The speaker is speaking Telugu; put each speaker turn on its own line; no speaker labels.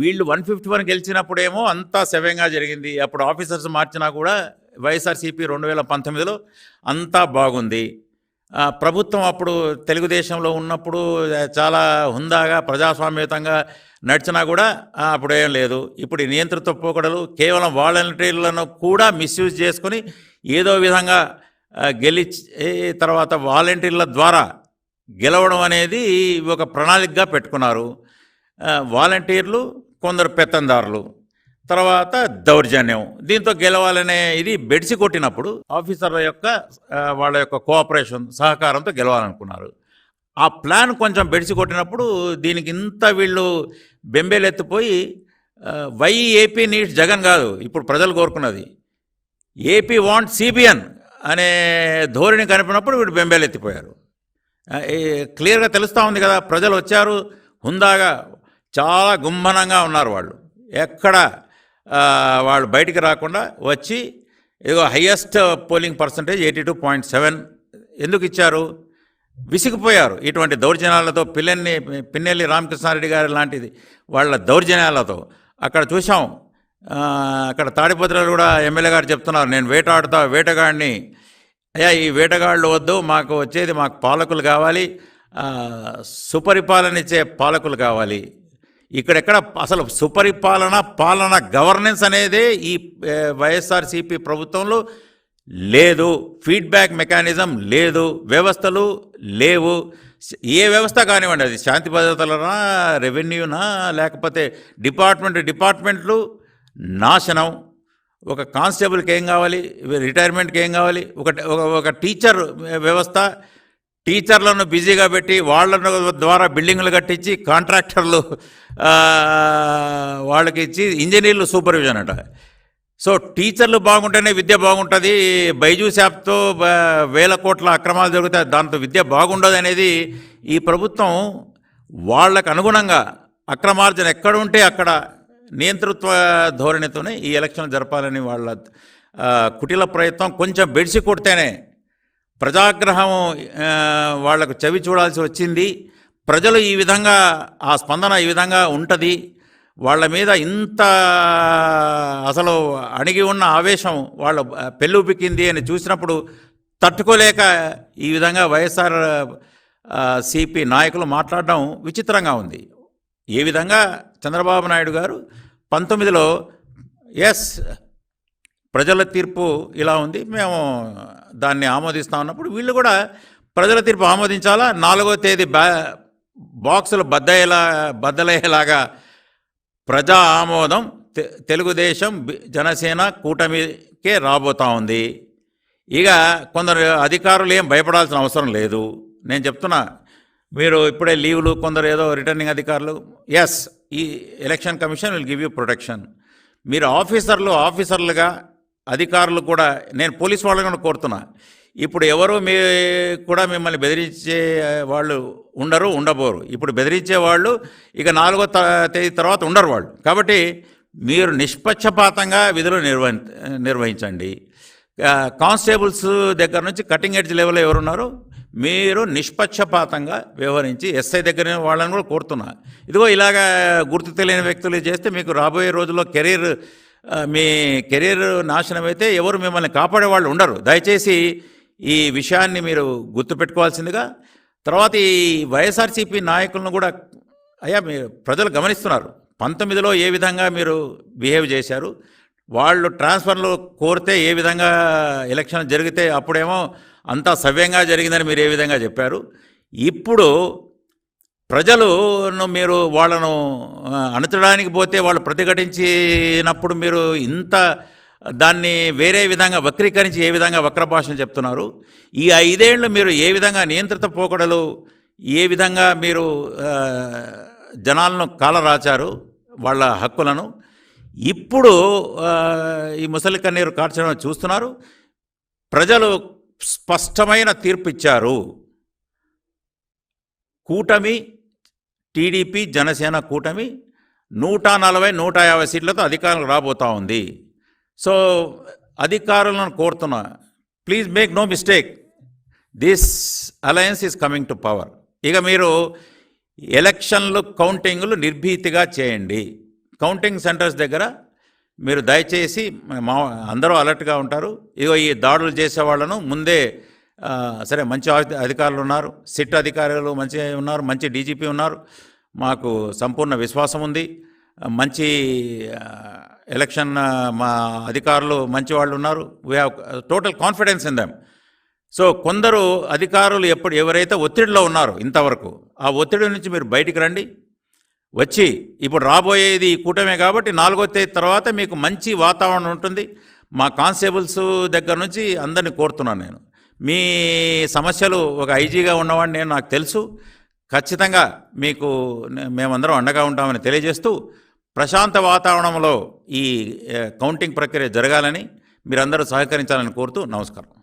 వీళ్ళు వన్ ఫిఫ్టీ వన్ గెలిచినప్పుడేమో అంతా సవ్యంగా జరిగింది. అప్పుడు ఆఫీసర్స్ మార్చినా కూడా వైఎస్ఆర్సీపీ రెండు వేల పంతొమ్మిదిలో అంతా బాగుంది. ప్రభుత్వం అప్పుడు తెలుగుదేశంలో ఉన్నప్పుడు చాలా హుందాగా ప్రజాస్వామ్యతంగా నడిచినా కూడా అప్పుడేం అప్పుడు ఏం లేదు. ఇప్పుడు నియంతృత్వ పోకడలు కేవలం వాలంటీర్లను కూడా మిస్యూజ్ చేసుకొని ఏదో విధంగా గెలిచి తర్వాత వాలంటీర్ల ద్వారా గెలవడం అనేది ఒక ప్రణాళికగా పెట్టుకున్నారు. వాలంటీర్లు కొందరు పెత్తందారులు. తర్వాత దౌర్జన్యం. దీంతో గెలవాలనే ఇది బెడిసి కొట్టినప్పుడు ఆఫీసర్ల యొక్క వాళ్ళ యొక్క కోఆపరేషన్ సహకారంతో గెలవాలనుకున్నారు. ఆ ప్లాన్ కొంచెం బెడిసి కొట్టినప్పుడు దీనికి ఇంత వీళ్ళు బెంబేలెత్తిపోయి వై ఏపీ నీడ్స్ జగన్ కాదు ఇప్పుడు ప్రజలు కోరుకున్నది. ఏపీ వాంట్ సిబిఎన్ అనే ధోరణి కనిపినప్పుడు వీడు బెంబేలెత్తిపోయారు. క్లియర్గా తెలుస్తూ ఉంది కదా ప్రజలు వచ్చారు హుందాగా చాలా గుంభనంగా ఉన్నారు వాళ్ళు. ఎక్కడ వాళ్ళు బయటికి రాకుండా వచ్చి ఇదిగో highest polling percentage eighty two point seven ఎందుకు ఇచ్చారు? విసిగిపోయారు. ఇటువంటి దౌర్జన్యాలతో పిల్లల్ని పిన్నెల్లి రామకృష్ణారెడ్డి గారి లాంటిది వాళ్ళ దౌర్జన్యాలతో. అక్కడ చూసాం అక్కడ తాడిపత్రులు కూడా ఎమ్మెల్యే గారు చెప్తున్నారు నేను వేటాడుతా వేటగాడిని. అయ్యా ఈ వేటగాళ్ళు వద్దు మాకు వచ్చేది మాకు పాలకులు కావాలి సుపరిపాలన ఇచ్చే పాలకులు కావాలి. ఇక్కడెక్కడ అసలు సుపరిపాలన పాలన గవర్నెన్స్ అనేదే ఈ వైఎస్ఆర్సీపీ ప్రభుత్వంలో లేదు. ఫీడ్బ్యాక్ మెకానిజం లేదు. వ్యవస్థలు లేవు. ఏ వ్యవస్థ కానివ్వండి అది శాంతి భద్రతలనా రెవెన్యూనా లేకపోతే డిపార్ట్మెంట్ డిపార్ట్మెంట్లు నాశనం. ఒక కానిస్టేబుల్కి ఏం కావాలి? రిటైర్మెంట్కి ఏం కావాలి? ఒక- ఒక టీచర్ వ్యవస్థ టీచర్లను బిజీగా పెట్టి వాళ్ళ ద్వారా బిల్డింగ్లు కట్టించి కాంట్రాక్టర్లు వాళ్ళకి ఇచ్చి ఇంజనీర్లు సూపర్విజన్ అట. సో టీచర్లు బాగుంటేనే విద్య బాగుంటుంది. బైజూస్ యాప్తో వేల కోట్ల అక్రమాలు జరుగుతాయి. దాంతో విద్య బాగుండదు అనేది ఈ ప్రభుత్వం వాళ్ళకు అనుగుణంగా అక్రమార్జన ఎక్కడ ఉంటే అక్కడ నియంతృత్వ ధోరణితోనే ఈ ఎలక్షన్ జరపాలని వాళ్ళ కుటిల ప్రయత్నం. కొంచెం బెడిసి కొడితేనే ప్రజాగ్రహం వాళ్ళకు చెవి చూడాల్సి వచ్చింది. ప్రజలు ఈ విధంగా ఆ స్పందన ఈ విధంగా ఉంటుంది. వాళ్ళ మీద ఇంత అసలు అణిగి ఉన్న ఆవేశం వాళ్ళ పెళ్ళుపిక్కింది అని చూసినప్పుడు తట్టుకోలేక ఈ విధంగా వైఎస్ఆర్ సిపి నాయకులు మాట్లాడడం విచిత్రంగా ఉంది. ఏ విధంగా చంద్రబాబు నాయుడు గారు పంతొమ్మిదిలో ఎస్ ప్రజల తీర్పు ఇలా ఉంది. మేము దాన్ని ఆమోదిస్తా ఉన్నప్పుడు వీళ్ళు కూడా ప్రజల తీర్పు ఆమోదించాలా? నాలుగో తేదీ బ్యా బాక్సులు బద్దయ్యేలా బద్దలయ్యేలాగా ప్రజా ఆమోదం తె- తెలుగుదేశం జనసేన కూటమికే రాబోతా ఉంది. ఇక కొందరు అధికారులు ఏం భయపడాల్సిన అవసరం లేదు. నేను చెప్తున్నా మీరు ఇప్పుడే లీవ్లు కొందరు ఏదో రిటర్నింగ్ అధికారులు ఎస్ ఈ election commission will give you protection. మీరు ఆఫీసర్లు ఆఫీసర్లుగా అధికారులు కూడా నేను పోలీస్ వాళ్ళని కూడా కోరుతున్నా. ఇప్పుడు ఎవరు మీ కూడా మిమ్మల్ని బెదిరించే వాళ్ళు ఉండరు ఉండబోరు. ఇప్పుడు బెదిరించే వాళ్ళు ఇక నాలుగో త- తేదీ తర్వాత ఉండరు వాళ్ళు. కాబట్టి మీరు నిష్పక్షపాతంగా విధులు నిర్వహి నిర్వహించండి. కానిస్టేబుల్స్ దగ్గర నుంచి కటింగ్ ఎడ్జ్ లెవెల్లో ఎవరున్నారో మీరు నిష్పక్షపాతంగా వ్యవహరించి ఎస్ఐ దగ్గర వాళ్ళని కూడా కోరుతున్నా. ఇదిగో ఇలాగా గుర్తు తెలియని వ్యక్తులు చేస్తే మీకు రాబోయే రోజుల్లో కెరీర్ మీ కెరీర్ నాశనం అయితే ఎవరు మిమ్మల్ని కాపాడే వాళ్ళు ఉండరు. దయచేసి ఈ విషయాన్ని మీరు గుర్తుపెట్టుకోవాల్సిందిగా తర్వాత ఈ వైఎస్ఆర్సీపీ నాయకులను కూడా అయ్యా మీరు ప్రజలు గమనిస్తున్నారు. పంతొమ్మిదిలో ఏ విధంగా మీరు బిహేవ్ చేశారు? వాళ్ళు ట్రాన్స్ఫర్లు కోరితే ఏ విధంగా ఎలక్షన్ జరిగితే అప్పుడేమో అంతా సవ్యంగా జరిగిందని మీరు ఏ విధంగా చెప్పారు? ఇప్పుడు ప్రజలను మీరు వాళ్ళను అణచడానికి పోతే వాళ్ళు ప్రతిఘటించినప్పుడు మీరు ఇంత దాన్ని వేరే విధంగా వక్రీకరించి ఏ విధంగా వక్ర భాషలు చెప్తున్నారు? ఈ ఐదేళ్ళు మీరు ఏ విధంగా నియంత్రిత పోకడలు ఏ విధంగా మీరు జనాలను కాలరాచారు వాళ్ళ హక్కులను? ఇప్పుడు ఈ ముసలి కన్నీరు కార్చడం చూస్తున్నారు. ప్రజలు స్పష్టమైన తీర్పు ఇచ్చారు కూటమి టీడీపీ జనసేన కూటమి నూట నలభై నూట యాభై సీట్లతో అధికారం రాబోతా ఉంది. సో అధికారులను కోరుతున్నా please make no mistake this alliance is coming to power ఇక మీరు ఎలక్షన్లు కౌంటింగ్లు నిర్భీతిగా చేయండి. కౌంటింగ్ సెంటర్స్ దగ్గర మీరు దయచేసి మా అందరూ అలర్ట్గా ఉంటారు. ఇగో ఈ దాడులు చేసే వాళ్ళను ముందే సరే మంచి అధికారులు ఉన్నారు సిట్ అధికారులు మంచి ఉన్నారు మంచి డీజీపీ ఉన్నారు. మాకు సంపూర్ణ విశ్వాసం ఉంది. మంచి ఎలక్షన్ మా అధికారులు మంచి వాళ్ళు ఉన్నారు. We have total confidence in them so కొందరు అధికారులు ఎప్పుడు ఎవరైతే ఒత్తిడిలో ఉన్నారో ఇంతవరకు ఆ ఒత్తిడి నుంచి మీరు బయటికి రండి. వచ్చి ఇప్పుడు రాబోయేది కూటమే కాబట్టి నాలుగో తేదీ తర్వాత మీకు మంచి వాతావరణం ఉంటుంది. మా కానిస్టేబుల్స్ దగ్గర నుంచి అందరిని కోరుతున్నాను నేను. మీ సమస్యలు ఒక ఐజీగా ఉన్నవాడిని నేను నాకు తెలుసు. ఖచ్చితంగా మీకు మేమందరం అండగా ఉంటామని తెలియజేస్తూ ప్రశాంత వాతావరణంలో ఈ కౌంటింగ్ ప్రక్రియ జరగాలని మీరందరూ సహకరించాలని కోరుతూ నమస్కారం.